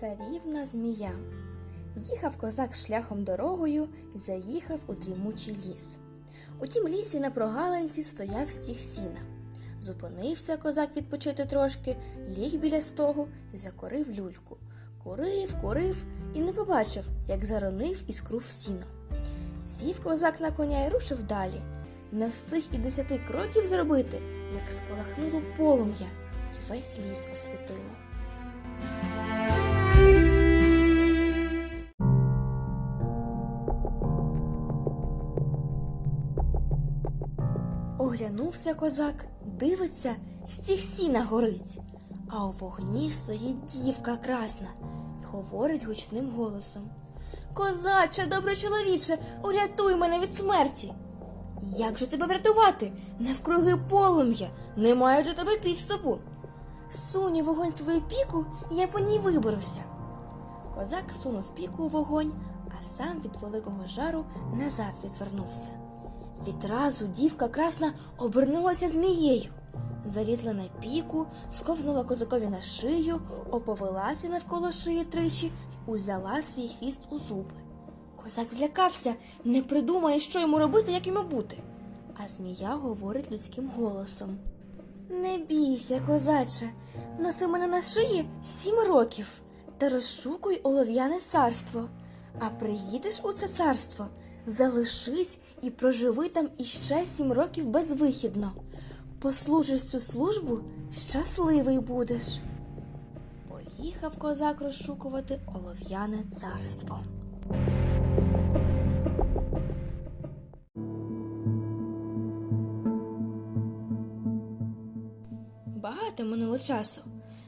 Царівна змія. Їхав козак шляхом дорогою і заїхав у дрімучий ліс. У тім лісі на прогалинці стояв стіг сіна. Зупинився козак відпочити трошки, ліг біля стогу і закорив люльку. Курив, курив і не побачив, як заронив іскру в сіно. Сів козак на коня і рушив далі. Не встиг і десяти кроків зробити, як спалахнуло полум'я, і весь ліс освітило. Оглянувся козак, дивиться, стіг сіна горить, а у вогні стоїть дівка красна і говорить гучним голосом. Козаче, добре чоловіче, урятуй мене від смерті. Як же тебе врятувати? Навкруги полум'я, немає до тебе підступу. Сунь вогонь свою піку, я по ній виберуся. Козак сунув піку у вогонь, а сам від великого жару назад відвернувся. Відразу дівка красна обернулася змією. Залізла на піку, сковзнула козакові на шию, оповелася навколо шиї тричі узяла свій хвіст у зуби. Козак злякався, не придумає, що йому робити, як йому бути. А змія говорить людським голосом. Не бійся, козаче, носи мене на шиї сім років та розшукуй олов'яне царство. А приїдеш у це царство, залишись і проживи там іще сім років безвихідно. Послужиш цю службу, щасливий будеш. Поїхав козак розшукувати олов'яне царство. Багато минуло часу,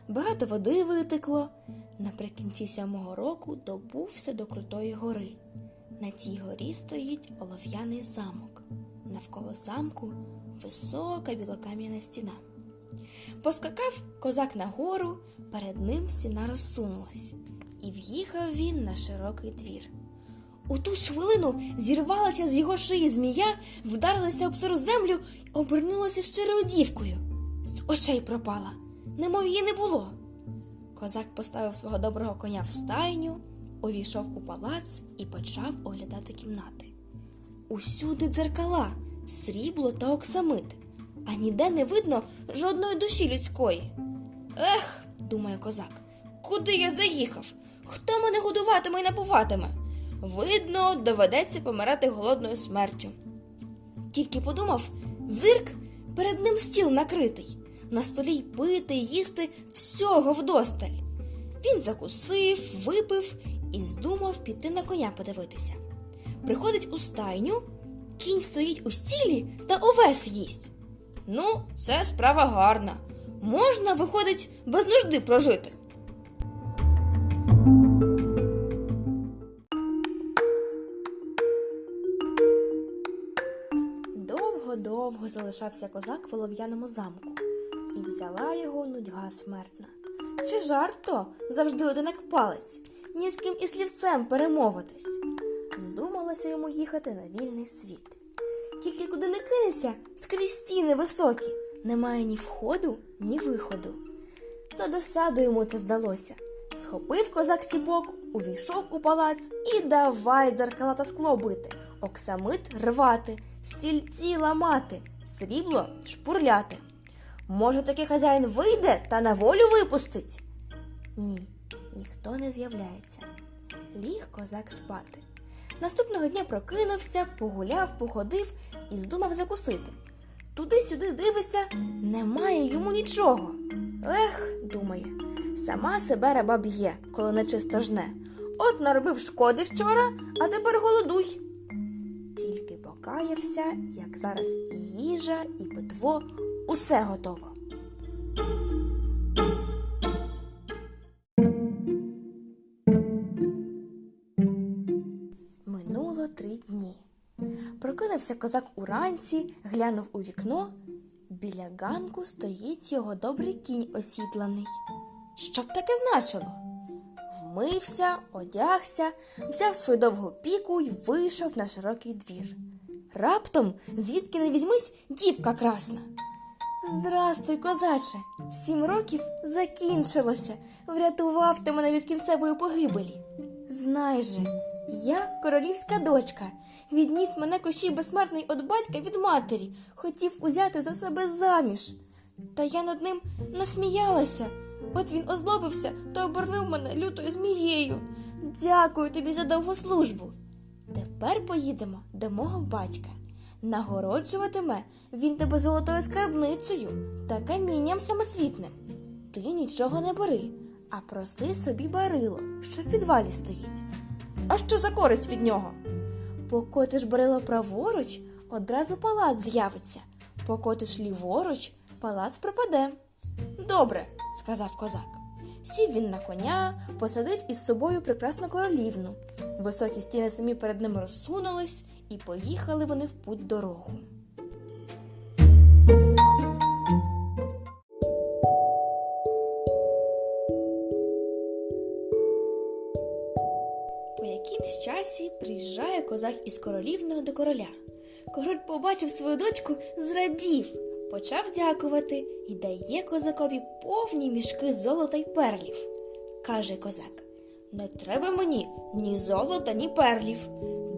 багато води витекло. Наприкінці сьомого року добувся до крутої гори. На тій горі стоїть олов'яний замок. Навколо замку висока білокам'яна стіна. Поскакав козак на гору, перед ним стіна розсунулась, і в'їхав він на широкий двір. У ту ж хвилину зірвалася з його шиї змія, вдарилася об сиру землю й обернулася щирою дівкою. З очей пропала, немов її не було. Козак поставив свого доброго коня в стайню, увійшов у палац і почав оглядати кімнати. Усюди дзеркала, срібло та оксамит, а ніде не видно жодної душі людської. Ех, думає козак, куди я заїхав? Хто мене годуватиме і напуватиме? Видно, доведеться помирати голодною смертю. Тільки подумав, зирк перед ним стіл накритий, на столі й пити, їсти всього вдосталь. Він закусив, випив і здумав піти на коня подивитися. Приходить у стайню, кінь стоїть у стілі та овес їсть. Ну, це справа гарна. Можна, виходить, без нужди прожити. Довго-довго залишався козак в олов'яному замку, і взяла його нудьга смертна. Чи жарт то завжди один як палець, ні з ким і слівцем перемовитись. Здумалося йому їхати на вільний світ. Тільки куди не кинеться, скрізь стіни високі, немає ні входу, ні виходу. За досаду йому це здалося. Схопив козак ціпок, увійшов у палац і давай дзеркала та скло бити, оксамит рвати, стільці ламати, срібло шпурляти. Може, таки хазяїн вийде та на волю випустить? Ні, ніхто не з'являється. Ліг козак спати. Наступного дня прокинувся, погуляв, походив і здумав закусити. Туди-сюди дивиться, немає йому нічого. Ех, думає, сама себе раба б'є, коли нечисто жне. От наробив шкоди вчора, а тепер голодуй. Тільки покаявся, як зараз і їжа, і питво, усе готово. Прокинувся козак уранці, глянув у вікно. Біля ганку стоїть його добрий кінь осідланий. Що б таке значило? Вмився, одягся, взяв свою довгу піку й вийшов на широкий двір. Раптом, звідки не візьмись, дівка красна. Здрастуй, козаче! Сім років закінчилося. Врятував ти мене від кінцевої погибелі. Знай же, я королівська дочка. Відніс мене кощій безсмертний від батька від матері, хотів узяти за себе заміж. Та я над ним насміялася. От він озлобився та обернув мене лютою змією. Дякую тобі за довгу службу. Тепер поїдемо до мого батька. Нагороджуватиме він тебе золотою скарбницею та камінням самосвітним. Ти нічого не бери, а проси собі барило, що в підвалі стоїть. А що за користь від нього? Покотиш Брило праворуч, одразу палац з'явиться. Покотиш ліворуч, палац пропаде. Добре, сказав козак. Сів він на коня, посадив із собою прекрасну королівну. Високі стіни самі перед ним розсунулись, і поїхали вони в путь дорогу. Якимсь приїжджає козак із королівною до короля. Король побачив свою дочку, зрадів, почав дякувати і дає козакові повні мішки золота й перлів. Каже козак: Не треба мені ні золота, ні перлів.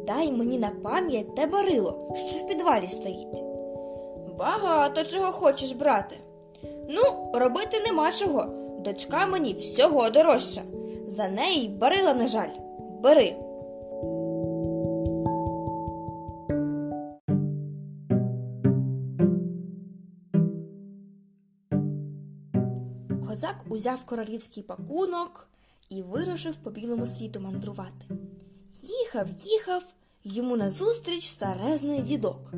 Дай мені на пам'ять те барило, що в підвалі стоїть. Багато чого хочеш, брате. Ну, робити нема чого. Дочка мені всього дорожча. За неї барила, на жаль. Бери. Козак узяв королівський пакунок і вирушив по білому світу мандрувати. Їхав, їхав, йому назустріч старезний дідок.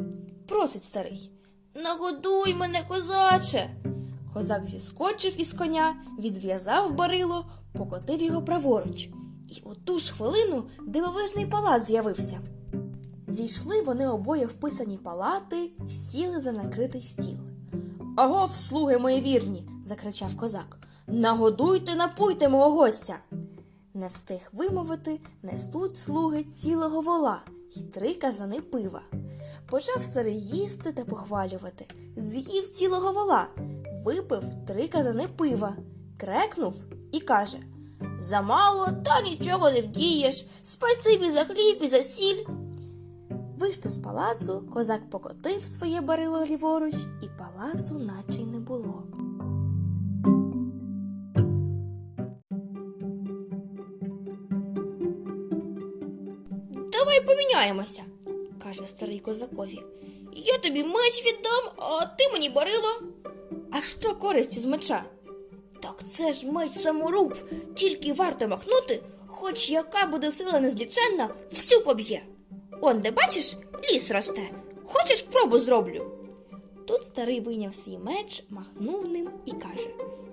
Просить старий. Нагодуй мене, козаче. Козак зіскочив із коня, відв'язав барило, покотив його праворуч. І у ту ж хвилину дивовижний палац з'явився. Зійшли вони обоє в писані палати, сіли за накритий стіл. Агов, слуги мої вірні, закричав козак. Нагодуйте, напуйте мого гостя. Не встиг вимовити, несуть слуги цілого вола й три казани пива. Почав старий їсти та похвалювати. З'їв цілого вола, випив три казани пива, крекнув і каже Замало, та нічого не вдієш. Спасибі за хліб і за сіль. Вийшли з палацу, козак покотив своє барило ліворуч, палацу наче й не було. Давай поміняємося, каже старий козакові. Я тобі меч віддам, а ти мені барило. А що користь із меча? Так це ж меч саморуб, тільки варто махнути, хоч яка буде сила незліченна, всю поб'є. Он, де бачиш, ліс росте. Хочеш пробу зроблю. Тут старий вийняв свій меч, махнув ним і каже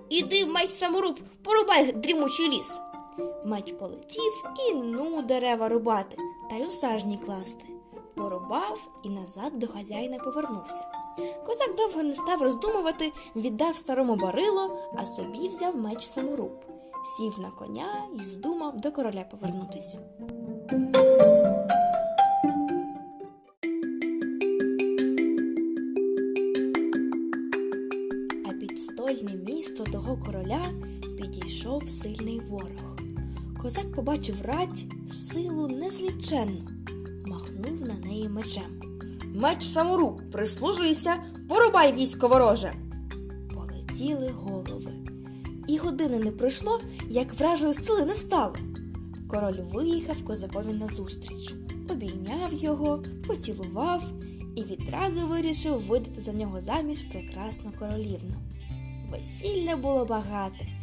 Іди, меч саморуб, порубай дрімучий ліс. Меч полетів і ну дерева рубати та й у сажні класти. Порубав і назад до хазяїна повернувся. Козак довго не став роздумувати, віддав старому барило, а собі взяв меч саморуб. Сів на коня і здумав до короля повернутись. Підійшов сильний ворог. Козак побачив рать силу незліченну, махнув на неї мечем. Меч саморуб, прислужуйся, порубай військо вороже. Полетіли голови. І години не пройшло, як вражої сили не стало. Король виїхав козакові назустріч, обійняв його, поцілував і відразу вирішив видати за нього заміж прекрасну королівну. Весілля було багате,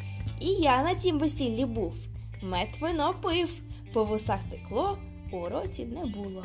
і я на тім весіллі був. Мед вино пив, по вусах текло, у році не було.